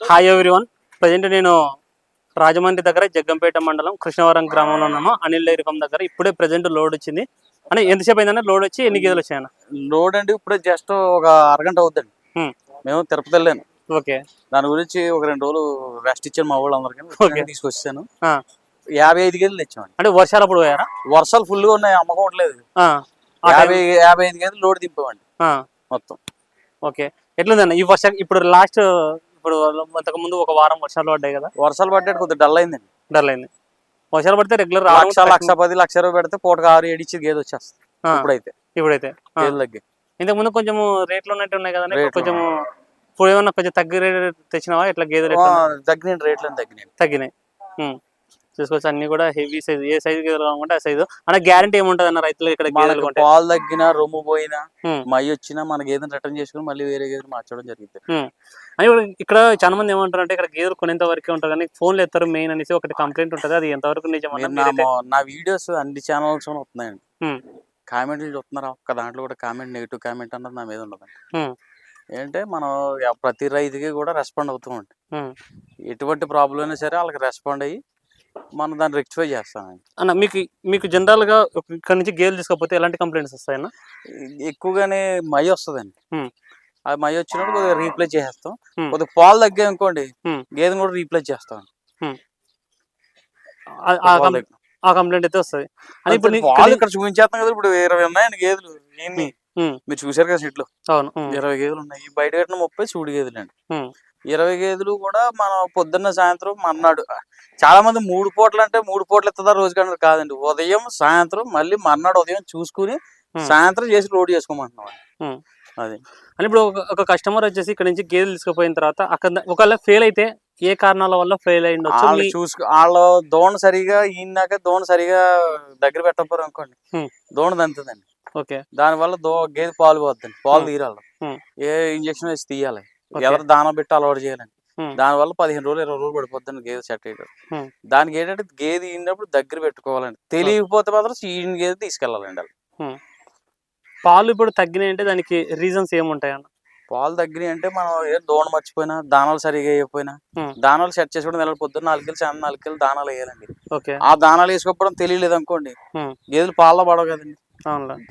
Hi everyone present నేను రాజమండ్రి దగ్గర జగ్గంపేట మండలం కృష్ణవరం గ్రామంలో ఉన్నాము అనిల్ డైరీ ఫామ్ దగ్గర ఇప్పుడే ప్రజెంట్ లోడ్ వచ్చింది. అంటే ఎంతసేపు అయిందన్న? లోడ్ వచ్చి ఎన్ని గేదెలు వచ్చాయన్న లోడ్ అండి ఇప్పుడు జస్ట్ ఒక అరగంట అవుద్దండి. హ్మ్. మేము తిరుపతి వెళ్ళాను. ఓకే దాని గురించి ఒక రెండు రోజులు రెస్ట్ ఇచ్చాను మా వాళ్ళు అందరికీ. తీసుకొచ్చాను ఆ, యాభై ఐదు గేదెలు తెచ్చామండి. అంటే వర్షాలు అప్పుడు పోయారా వర్షాలు ఫుల్గా ఉన్నాయి అమ్మకోవట్లేదు ఆ, ఆ యాభై యాభై ఐదు గేదెలు లోడ్ దింపామండి. ఆ, మొత్తం. ఓకే ఎట్లుందన్న? ఈ వర్ష ఇప్పుడు లాస్ట్ ఇప్పుడు అంతకు ముందు ఒక వారం వర్షాలు పడ్డాయి కదా? వర్షాలు పడ్డాడు కొద్దిగా డల్ అయిందండి డల్ అయింది. వర్షాలు పడితే రెగ్యులర్ లక్ష లక్ష పది లక్ష ఇరవై పెడితే పూటకు ఆరు ఏడు ఇచ్చి గేదె వచ్చేస్తుంది. ఇప్పుడైతే. ఇప్పుడైతే తగ్గి ఇంతకు ముందు కొంచెం రేట్లు ఉన్నట్టు ఉన్నాయి రేట్లు కొంచెం ఇప్పుడు ఏమన్నా కొంచెం తగ్గి రేట్ తెచ్చినావా ఇట్లా ఉన్నాయి? తగ్గినాయి రేట్లు తగ్గినాయి. తగ్గినాయి. చూసుకోవచ్చు అన్ని కూడా హెవీ సైజ్ ఏ సైజ్ కావాలంటే ఆ సైజు అన్న గ్యారంటీ ఏముంటది అన్న రైతులు ఇక్కడ మనకు పాలు తగ్గినా రొమ్ము పోయినా. మై వచ్చినా మన గేదెని రిటర్న్ చేసుకుని మళ్ళీ వేరే గేదెలు మార్చడం జరిగింది. అని ఇక్కడ చాలా మంది ఏమంటారు అంటే ఇక్కడ గేదెలు కొనేంత వరకే ఉంటారు కానీ ఫోన్లు ఎత్తారు మెయిన్ అనేసి ఒకటి కంప్లైంట్ ఉంటుంది అది ఎంతవరకు నిజం నా వీడియోస్ అన్ని ఛానల్స్ వస్తున్నాయండి. కామెంట్లు చూస్తున్నారా ఒక్క దాంట్లో కూడా కామెంట్ నెగిటివ్ కామెంట్ అన్నది నా మీద ఉండదు ఉమ్. ఏంటంటే మనం ప్రతి రైతుకి కూడా రెస్పాండ్ అవుతామండి ఉమ్. ఎటువంటి ప్రాబ్లం అయినా సరే వాళ్ళకి రెస్పాండ్ అయ్యి మనం దాన్ని రెక్టిఫై చేస్తామండి అన్న మీకు మీకు జనరల్గా ఒక- ఇక్కడ నుంచి గేదెలు తీసుకోకపోతే ఎలాంటి కంప్లైంట్స్ వస్తాయన్న? ఎక్కువగానే మై వస్తుందండి. ఆ మై వచ్చినప్పుడు కొద్దిగా రీప్లేస్ చేసేస్తాం. కొద్దిగా పాలు తగ్గాయి అనుకోండి. గేదెని కూడా రీప్లేస్ చేస్తాం. ఆ- తగ్గి- కంప్లైంట్ అయితే వస్తుంది. అని ఇప్పుడు పాలు ఇక్కడ చూపించేస్తాం కదా ఇప్పుడు ఇరవై ఉన్నాయండి గేదెలు. మీరు చూసారు కదా సీట్లు అవును. ఇరవై గేదెలు ఉన్నాయి. బయట కట్టిన ముప్పై చూడు గేదెలు అండి. ఇరవై గేదెలు కూడా మనం పొద్దున్న సాయంత్రం మర్నాడు చాలా మంది మూడు పూటలు అంటే మూడు పూటలు ఇస్తుందా రోజు కంటే కాదండి ఉదయం సాయంత్రం మళ్ళీ మర్నాడు ఉదయం చూసుకుని. సాయంత్రం చేసి లోడ్ చేసుకోమంటున్నాం. అది అని ఇప్పుడు ఒక- కస్టమర్ వచ్చేసి ఇక్కడ నుంచి గేదెలు తీసుకుపోయిన తర్వాత అక్కడ ఒకవేళ ఫెయిల్ అయితే ఏ కారణాల వల్ల ఫెయిల్ అయి ఉండొచ్చు వాళ్ళు చూసుకో వాళ్ళ దోణ సరిగా ఈయనాక దోణ సరిగా దగ్గర పెట్టకపోరు అనుకోండి. దోణ దంతదండి ఓకే దానివల్ల దో గేదె పాలు పోద్దండి పాలు. తీరాలి. ఏ ఇంజక్షన్ వేసి తీయాలి. ఎవరు దాన పెట్టి అలవాటు చేయాలండి. దానివల్ల పదిహేను రోజులు ఇరవై రోజులు పడిపోద్దండి గేదె సెట్ అయ్యాడు. దానికి ఏంటంటే గేదె ఈనప్పుడు దగ్గర పెట్టుకోవాలండి. తెలియకపోతే మాత్రం ఈయన గేదె తీసుకెళ్ళాలండి వాళ్ళు పాలు ఇప్పుడు తగ్గినాయి అంటే దానికి రీజన్స్ ఏముంటాయి అన్న పాలు తగ్గినాయి అంటే మనం ఏ దోణ మర్చిపోయినా దానాలు సరిగా వేయకపోయినా. దానాలు సెట్ చేసుకోవడం నెలల పొద్దున్న నాలుగు కిలో సాయంత్రం నాలుగు కిలో దానాలు వేయాలండి. ఓకే. ఆ దానాలు వేసుకోవడం తెలియలేదు అనుకోండి. గేదెలు పాలలో పడవు కదండి.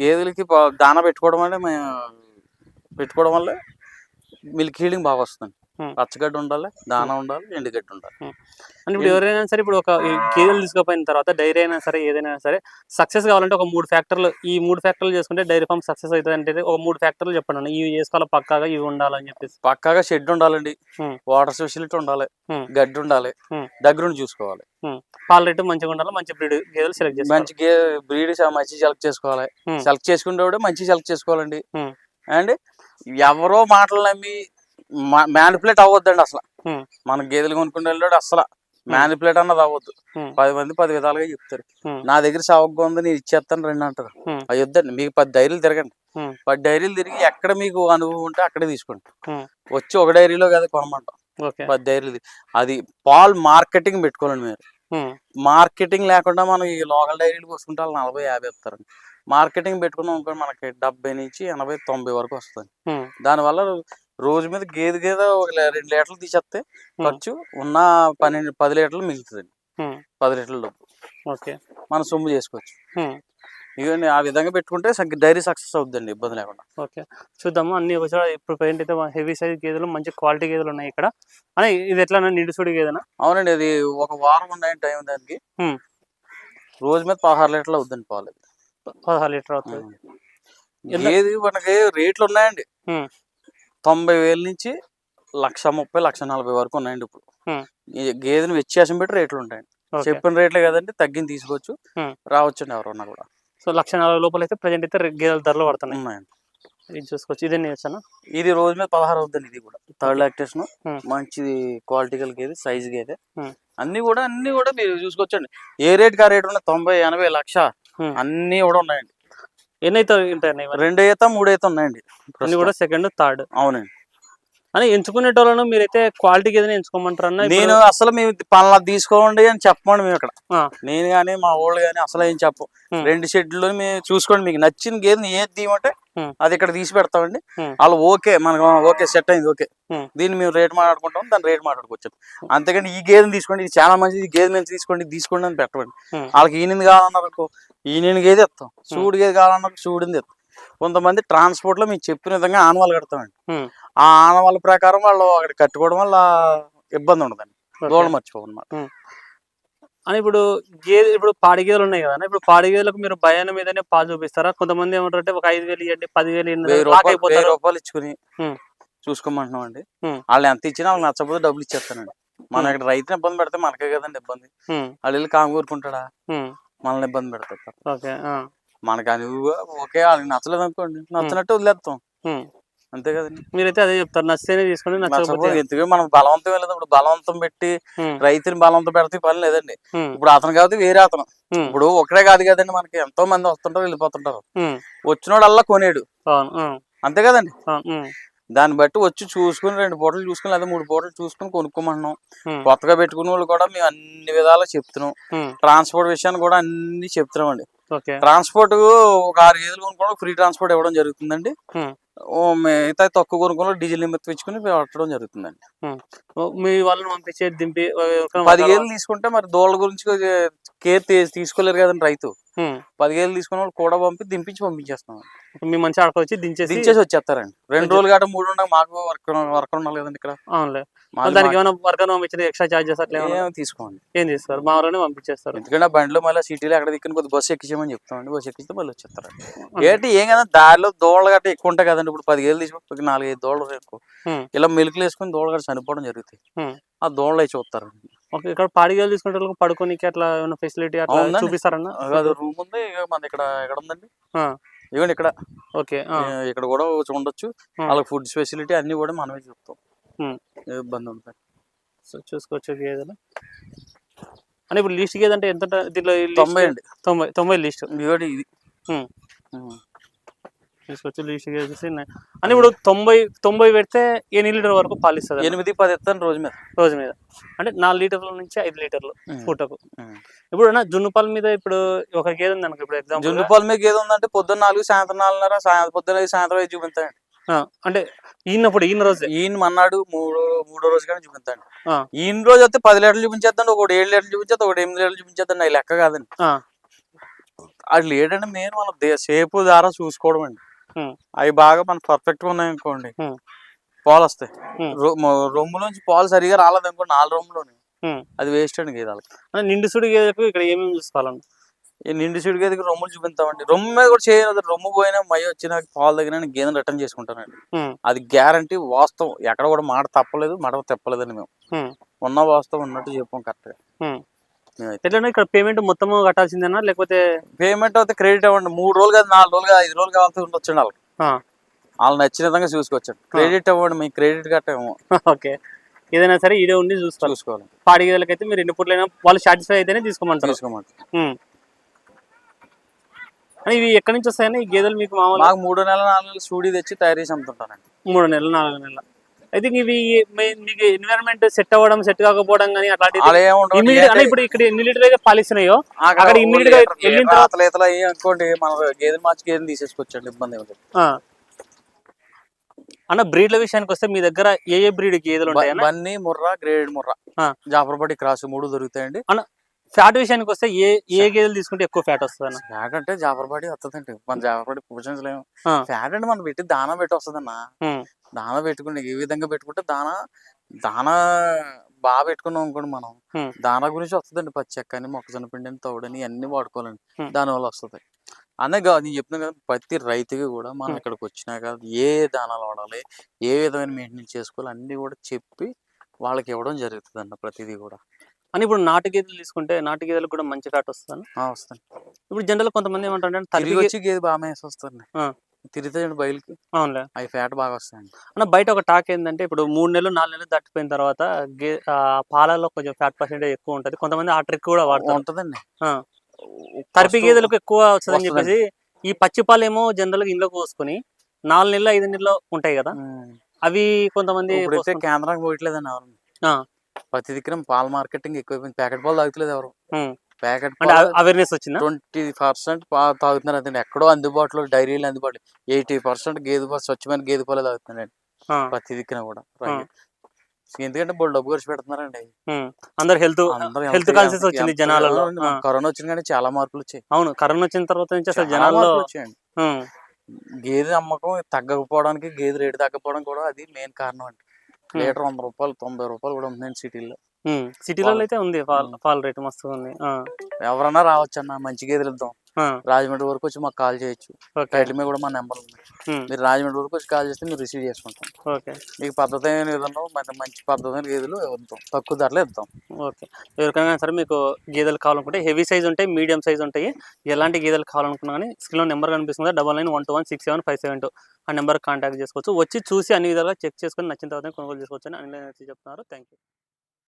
గేదెలకి దానా పెట్టుకోవడం వల్ల మేము పెట్టుకోవడం వల్ల మిల్క్ హీలింగ్ బాగా వస్తుంది. పచ్చగడ్డి ఉండాలి దానా ఉండాలి ఎండుగడ్డి ఉండాలి. అంటే ఇప్పుడు ఎవరైనా సరే ఇప్పుడు ఒక గేదెలు తీసుకుపోయిన తర్వాత డైరీ అయినా సరే ఏదైనా సరే సక్సెస్ కావాలంటే ఒక మూడు ఫ్యాక్టర్లు ఈ మూడు ఫ్యాక్టర్లు చేసుకుంటే డైరీ ఫామ్ సక్సెస్ అవుతుంది అంటే ఒక మూడు ఫ్యాక్టర్లు చెప్పండి ఇవి చేసుకోవాలి పక్కాగా ఇవి ఉండాలని చెప్పేసి? పక్కాగా షెడ్ ఉండాలండి. వాటర్ ఫెసిలిటీ ఉండాలి. గడ్డి ఉండాలి. దగ్గరుండి చూసుకోవాలి. పాల రేటు మంచిగా ఉండాలి మంచి బ్రీడ్ గేదెలు సెలెక్ట్ చేసుకోవాలి? మంచి గే బ్రీడ్ మంచి సెలెక్ట్ చేసుకోవాలి. సెలెక్ట్ చేసుకునేవాడే మంచి సెలెక్ట్ చేసుకోవాలండి. అండ్ ఎవరో మాటలు నమ్మి మ్యానిపులేట్ అవ్వద్దండి అసలు. మన గేదెలు కొనుక్కునే వెళ్ళాడు అసలు మ్యానిపులేట్ అన్నది అవ్వద్దు. పది మంది పది విధాలుగా చెప్తారు. నా దగ్గర సవగ్గా ఉంది నేను ఇచ్చేస్తాను రెండు అంటారు. అవి వద్దండి మీకు పది డైరీలు తిరగండి. పది డైరీలు తిరిగి ఎక్కడ మీకు అనుభవం ఉంటే అక్కడే తీసుకోండి. వచ్చి ఒక డైరీలో కదా కొనమంటాం. పది డైరీలు అది పాల్ మార్కెటింగ్ పెట్టుకోవాలండి మీరు. మార్కెటింగ్ లేకుండా మనం ఈ లోకల్ డైరీలు పోసుకుంటే వాళ్ళు నలభై యాభై ఇస్తారు మార్కెటింగ్ పెట్టుకున్నాం అనుకో మనకి డెబ్బై నుంచి ఎనభై తొంభై వరకు వస్తుంది. దానివల్ల రోజు మీద గేదె గేదె ఒక రెండు లీటర్లు తీసేస్తే ఖర్చు ఉన్న పన్నెండు పది లీటర్లు మిగులుతుంది. పది లీటర్ల డబ్బు. ఓకే. మనం సొమ్ము చేసుకోవచ్చు. ఇవన్నీ ఆ విధంగా పెట్టుకుంటే డైరీ సక్సెస్ అవుతుందండి ఇబ్బంది లేకుండా. ఓకే. చూద్దాము అన్ని ఒకసారి ఇప్పుడు ప్రజెంట్ అయితే హెవీ సైజ్ గేదెలు మంచి క్వాలిటీ గేదెలు ఉన్నాయి ఇక్కడ. అని ఇది ఎట్లా నిడుసుడి గేదెనా? అవునండి అది ఒక వారం ఉన్నాయండి టైం దానికి. రోజు మీద పదహారు లీటర్లు అవుతుంది పాలు. పదహారు లీటర్ అవుతుంది. ఏది మనకి రేట్లు ఉన్నాయండి. తొంభై వేల నుంచి లక్ష ముప్పై లక్ష నలభై వరకు ఉన్నాయండి ఇప్పుడు. గేదెని వ్యత్యాసం పెట్టి రేట్లు ఉంటాయండి. చెప్పిన రేట్లే కదండి తగ్గింది తీసుకోవచ్చు. రావచ్చండి ఎవరన్నా కూడా. సో లక్ష నలభై లోపల అయితే ప్రజెంట్ అయితే గేదెల ధరలు పడుతున్నాయి. ఉన్నాయండి. ఇది చూసుకోవచ్చు. ఇదే నేర్చాను ఇది రోజు మీద పదహారు అవుతుంది ఇది కూడా. Third lactation Hmm. మంచి క్వాలిటీ గేదె సైజ్ గేదె. అన్ని కూడా అన్ని కూడా మీరు చూసుకోవచ్చండి. ఏ రేట్ కా రేట్ ఉన్నాయి తొంభై ఎనభై లక్ష. అన్ని కూడా ఉన్నాయండి. ఎన్ని అయితే ఉంటాయి అన్న ఇవన్నీ? రెండు ఈత మూడు ఈత ఉన్నాయండి అన్ని కూడా సెకండ్ థర్డ్ అవునండి. అని ఎంచుకునేటోళ్ళను మీరైతే క్వాలిటీ గేదెని ఎంచుకోమంటారు అన్న నేను అసలు మేము పలానా తీసుకోండి అని చెప్పమండి మేము ఇక్కడ. నేను కానీ మా వాళ్ళు కానీ అసలు ఏం చెప్పు. రెండు షెడ్లు మేము చూసుకోండి మీకు నచ్చిన గేదెని ఏది తీయమంటే. అది ఇక్కడ తీసి పెడతామండి. వాళ్ళు ఓకే మనకు ఓకే సెట్ అయింది ఓకే. దీన్ని మేము రేట్ మాట్లాడుకుంటాం దాని రేట్ మాట్లాడుకోవచ్చు అంతేగాని ఈ గేదెని తీసుకోండి ఇది చాలా మంచిది ఈ గేదె మేము తీసుకోండి తీసుకోండి అని Hmm. వాళ్ళకి ఈయనది కావాలన్నారు ఈయన గేదె ఇస్తాం చూడు గేదె కావాలన్నారు చూడింది ఇస్తాం కొంతమంది ట్రాన్స్పోర్ట్లో మీకు చెప్పిన విధంగా ఆనవాళ్ళు కడతామండి. ఆ ఆనవాళ్ళ ప్రకారం వాళ్ళు అక్కడ కట్టుకోవడం వల్ల ఇబ్బంది ఉండదండి. దూడ మర్చిపోవన్నమాట. అని ఇప్పుడు గేదె ఇప్పుడు పాడి గేదెలు ఉన్నాయి కదా ఇప్పుడు పాడి గేదెలకు మీరు భయాన మీదనే పాలు చూపిస్తారా? కొంతమంది ఏమంటారు అంటే ఒక ఐదు వేలు ఇవ్వండి పదివేలు ఇవ్వండి రూపాయలు ఇచ్చుకుని. చూసుకోమంటున్నాం అండి. వాళ్ళు ఎంత ఇచ్చినా వాళ్ళకి నచ్చకపోతే డబ్బులు ఇచ్చేస్తానండి మనం. ఇక్కడ రైతుని ఇబ్బంది పెడితే మనకే కదండి ఇబ్బంది. వాళ్ళు వెళ్ళి కాము కూరుకుంటాడా ఉమ్, మనల్ని ఇబ్బంది పెడతారు మనకి అది ఓకే వాళ్ళకి నచ్చలేదు అనుకోండి. నచ్చినట్టు వదిలేస్తాం. అంతే కదండి. మీరైతే అదే చెప్తారు నచ్చితేనే తీసుకోండి నచ్చకపోతే ఎందుకు? మనం బలవంతం వెళ్ళదు. ఇప్పుడు బలవంతం పెట్టి రైతుని బలవంతం పెడితే పని లేదండి. ఇప్పుడు అతను కాదు వేరే అతను. ఇప్పుడు ఒకడే కాదు కదండి మనకి. ఎంతో మంది వస్తుంటారు వెళ్ళిపోతుంటారు. వచ్చినోడల్లా కొనేడు. అంతే కదండి. దాన్ని బట్టి వచ్చి చూసుకుని రెండు పూటలు చూసుకుని లేదా మూడు పూటలు చూసుకుని కొనుక్కోమంటున్నాం ఉమ్, కొత్తగా పెట్టుకునే వాళ్ళు కూడా మేము అన్ని విధాలా చెప్తున్నాం. ట్రాన్స్పోర్ట్ విషయాన్ని కూడా అన్ని చెప్తున్నాం అండి ట్రాన్స్పోర్ట్ ఒక ఆరు గేదెలు కొనుక్కోవడం ఫ్రీ ట్రాన్స్పోర్ట్ ఇవ్వడం జరుగుతుందండి. మిగతా తక్కువ కొనుక్కోవడం డీజిల్ నిమిత్తం ఇచ్చుకుని పెట్టడం జరుగుతుందండి. మీ వాళ్ళని పంపించే దింపి పది గేదెలు తీసుకుంటే మరి దోళ్ళ గురించి కేర్ తీసుకోలేరు కదండి రైతు. ఉమ్, పది గేదెలు తీసుకున్న వాళ్ళు కూడా పంపి దింపించి పంపించేస్తాం మీ మంచి ఆడకు వచ్చి దించేసి దించేసి వచ్చేస్తారండి. రెండు రోజులు గట్ట మూడు ఉండగా మాకు వర్క్ వర్క్ ఉండాలి కదండి ఇక్కడ. అవునులే. దానికి ఏమైనా వర్కర్ పంపించిన ఎక్స్ట్రా చార్జెస్ అట్లా తీసుకోండి. ఏం చేస్తారు మా ఊళ్ళోనే పంపించేస్తారు. ఎందుకంటే బండిలో మళ్ళీ సిటీలో ఎక్కడ దిక్కుని కొద్ది బస్సు ఎక్కించామని చెప్తామండి. బస్సు ఎక్కిస్తే మళ్ళీ వచ్చేస్తారు ఏంటి ఏం కదా దారిలో దోళ్ళ గట్ట ఎక్కువ ఉంటాయి కదండి. ఇప్పుడు పది గేదెలు తీసుకుంటే నాలుగైదు దోళ్ళు ఎక్కువ. ఇలా మెలుకులు వేసుకుని దోళ్ళ గట్ట చనిపోవడం జరుగుతాయి. ఆ దోళ్ళు అవి చూస్తారు ఓకే ఇక్కడ పాడిగేలు తీసుకుంటే వాళ్ళకి పడుకోనికి అట్లా ఏమైనా ఫెసిలిటీ అట్లా. చూపిస్తారన్న? రూమ్ ఉంది. మన ఇక్కడ ఎక్కడ ఉందండి? ఇవ్వండి ఇక్కడ. ఓకే ఇక్కడ కూడా ఉండొచ్చు. వాళ్ళకి ఫుడ్ ఫెసిలిటీ అన్ని కూడా మనమే చెప్తాం. ఇబ్బంది ఉంటుంది సో చూసుకోవచ్చు గేదెలు అని ఇప్పుడు లిస్ట్ గేదె అంటే ఎంత దీంట్లో తొంభై అండి. తొంభై తొంభై లిస్ట్. ఇది. తీసుకోవచ్చు లీస్ట్ గేదె నై- అని ఇప్పుడు తొంభై తొంభై పెడితే ఎన్ని లీటర్ వరకు పాలిస్తుంది ఎనిమిది పది ఎత్తాను రోజు మీద. రోజు మీద. అంటే నాలుగు లీటర్ల నుంచి ఐదు లీటర్లు. పూటకు. ఇప్పుడు అన్న జున్ను పాల మీద ఇప్పుడు ఒక గేదె ఉంది అనుకో ఇప్పుడు ఎగ్జాంపుల్ జున్ను పాలు మీకు ఏది ఉందంటే పొద్దున్న నాలుగు సాయంత్రం నాలుగున్నర సాయంత్రం పొద్దున్న ఐదు సాయంత్రం ఐదు చూపిస్తాయండి అంటే ఈయనప్పుడు ఈయన రోజే. ఈయన మన్నాడు మూడో మూడో రోజు కానీ చూపిస్తాండి ఆ. ఈయన రోజు వస్తే పది లీటర్లు చూపించేద్దండి ఒకటి ఏడు లీటర్లు చూపించేది ఒకటి ఎనిమిది లీటర్లు చూపించేద్దండి అవి లెక్క కాదండి. అది లేడండి మెయిన్ మన సేపు ద్వారా చూసుకోవడం అండి. అవి బాగా మన పర్ఫెక్ట్గా ఉన్నాయి అనుకోండి పాలు వస్తాయి. ఉమ్, రొ- మొ- రొమ్ములోంచి పాలు సరిగా రాలేదు అనుకో నాలుగు రొమ్ములోని. అది వేస్ట్ అండి గేదాలకి నిండు సుడి గేదెకు ఇక్కడ ఏమేమి చూసుకోవాలన్న ఈ నిండు సీడు గేదెకి రొమ్ములు చూపిస్తామండి. రొమ్ము మీద కూడా చేయదు రొమ్ము పోయినా మై వచ్చిన పాలు దగ్గర గేదెను రిటర్న్ చేసుకుంటానండి. అది గ్యారంటీ వాస్తవం. ఎక్కడ కూడా మాట తప్పలేదు మాట తెప్పలేదండి మేము. ఉన్న వాస్తవం ఉన్నట్టు చెప్పాం కరెక్ట్గా ఎట్లన్నా ఇక్కడ పేమెంట్ మొత్తం కట్టాల్సిందేనా? లేకపోతే పేమెంట్ అయితే క్రెడిట్ అవ్వండి మూడు రోజులు కాదు నాలుగు రోజులు కాదు ఐదు రోజులు కావాల్సి ఉండొచ్చండి వాళ్ళకి. వాళ్ళు నచ్చిన విధంగా చూసుకోవచ్చు. క్రెడిట్ అవ్వండి మీకు క్రెడిట్ కట్టేమో. ఓకే. ఏదైనా సరే ఈడే ఉండి చూసుకోవాలి. చూసుకోవాలి. పాడి గేదెలకైతే మీరు ఎన్ని పుట్లైనా వాళ్ళు సాటిస్ఫై అయితేనే తీసుకోమంటారు. తీసుకోమంటారు. అని ఇవి ఎక్కడి నుంచి వస్తాయని ఈ గేదెలు మీకు మామూలు మూడు నెలల నాలుగు నెలలు సూడి తెచ్చి తయారు చేసి అమ్ముతుంటానండి మూడు నెలలు నాలుగు నెలలు అయితే ఇవి మీ- మీకు ఎన్విరాన్మెంట్ సెట్ అవ్వడం సెట్ కాకపోవడం కానీ అట్లాంటివి అంటే ఇప్పుడు ఇక్కడ ఎన్ని లీటర్ అయితే పాలిస్తున్నాయో అక్కడ immediate గా వెళ్ళిన తర్వాత- అనుకోండి మన గేదెలు మార్చి గేదెలు తీసేసుకోవచ్చండి ఇబ్బంది ఏమి. అన్న బ్రీడ్ల విషయానికి వస్తే మీ దగ్గర ఏ ఏ బ్రీడ్ గేదెలు ఉంటాయన్న? బన్నీ ముర్రా గ్రేడ్ ముర్రా. ఆ. జాఫర్పడి క్రాస్ మూడు దొరుకుతాయండి. ఫ్యాట్ విషయానికి వస్తే ఏ ఏ గేదెలు తీసుకుంటే ఎక్కువ ఫ్యాట్ వస్తుంది అన్న ఫ్యాట్ అంటే జాఫర్పడి వస్తుందండి. మన జాఫర్పడి పూజించలేము. ఫ్యాట్ అంటే మనం పెట్టి దానా పెట్టి వస్తుందన్న. దానా పెట్టుకుంటే ఏ విధంగా పెట్టుకుంటే దానా దానా బాగా పెట్టుకున్నాం అనుకోండి మనం. దానా గురించి వస్తుందండి పచ్చి చెక్కని మొక్కజొన్న పిండిని తౌడని అన్ని వాడుకోవాలండి. దానివల్ల వస్తుంది. అనే కాదు నేను చెప్తున్నాను కదా ప్రతి రైతుకి కూడా మనం. ఇక్కడికి వచ్చినాక ఏ దానాలు వాడాలి ఏ విధమైన మెయింటెనెన్స్ చేసుకోవాలి అన్ని కూడా చెప్పి వాళ్ళకి ఇవ్వడం జరుగుతుంది అన్న ప్రతిదీ కూడా. అని ఇప్పుడు నాటు గేదెలు తీసుకుంటే నాటు గేదెలకు కూడా మంచి ఫ్యాట్ వస్తుంది వస్తుంది ఇప్పుడు జనరల్ కొంతమంది ఏమంటారు తల్లి వచ్చి గేదె బాగా మేసి వస్తుంది ఆ. తిరుగుతాయండి బయలుకి అవునులే అవి ఫ్యాట్ బాగా వస్తాయండి అన్న బయట ఒక టాక్ ఏంటంటే ఇప్పుడు మూడు నెలలు నాలుగు నెలలు దాటిపోయిన తర్వాత గే పాలలో కొంచెం ఫ్యాట్ పర్సెంటేజ్ ఎక్కువ ఉంటుంది కొంతమంది ఆ ట్రిక్ కూడా వాడతారు ఉంటదండి. తరిపి గేదెలకు ఎక్కువ వస్తుందని. చెప్పేసి ఈ పచ్చి పాలు ఏమో జనరల్గా ఇంట్లోకి పోసుకొని నాలుగు నెలలు ఐదు నెలలు ఉంటాయి కదా. అవి కొంతమంది. కేంద్రానికి పోయట్లేదండి. ప్రతి దిక్కున పాల మార్కెటింగ్ ఎక్కువైపోయింది. ప్యాకెట్ పాలు తాగుతలేదు ఎవరు. ప్యాకెట్ అవేర్నెస్ వచ్చిందా? ట్వంటీ పర్సెంట్ తాగుతున్నారు అంతే ఎక్కడో అందుబాటులో డైరీలు అందుబాటులో ఎయిటీ పర్సెంట్ గేదె పాలు స్వచ్ఛమైన గేదె పాలు తాగుతున్నారండి. ఆ, ప్రతి దిక్కున కూడా. ఎందుకంటే బోళ్ళు డబ్బు ఖర్చు పెడుతున్నారండి. అందరు హెల్త్ హెల్త్ కాన్షియస్ వచ్చింది జనాలలో. కరోనా వచ్చిన కానీ చాలా మార్పులు వచ్చాయి. అవును. కరోనా వచ్చిన తర్వాత నుంచి అసలు మార్పులు వచ్చాయండి. గేదె అమ్మకం తగ్గకపోవడానికి గేదె రేటు తగ్గకపోవడం కూడా అది మెయిన్ కారణం అండి. లీటర్ వంద రూపాయలు తొంభై రూపాయలు కూడా ఉమ్. సిటీలలో పాలు. అయితే ఉంది పాల రేటు మస్తు ఉంది. ఎవరన్నా రావచ్చు అన్న మంచి గేదెలు ఇద్దాం. రాజమండ్రి వరకు వచ్చి మాకు కాల్ చేయొచ్చు. టైటిల్ మీద కూడా మా నెంబర్ ఉంది. మీరు రాజమండ్రి వరకు వచ్చి కాల్ చేస్తే మీరు రిసీవ్ చేసుకుంటాం. ఓకే. మీకు పద్ధతి అయిన మంచి మంచి పద్ధతి గేదెలు ఇద్దాం తక్కువ ధరలో ఇద్దాం. ఓకే. ఎవరికైనా సరే మీకు గేదెలు కావాలనుకుంటే హెవీ సైజ్ ఉంటాయి మీడియం సైజ్ ఉంటాయి ఎలాంటి గేదెలు కావాలనుకున్నా కానీ స్క్రీన్లో నెంబర్ కనిపిస్తుంది double nine one two one six seven five seven two. ఆ నెంబర్ కాంటాక్ట్ చేసుకోవచ్చు. వచ్చి చూసి అన్ని విధాలుగా చెక్ చేసుకొని నచ్చిన తర్వాత కొనుగోలు చేసుకోవచ్చు అని అన్ని చెప్తున్నారు. Thank you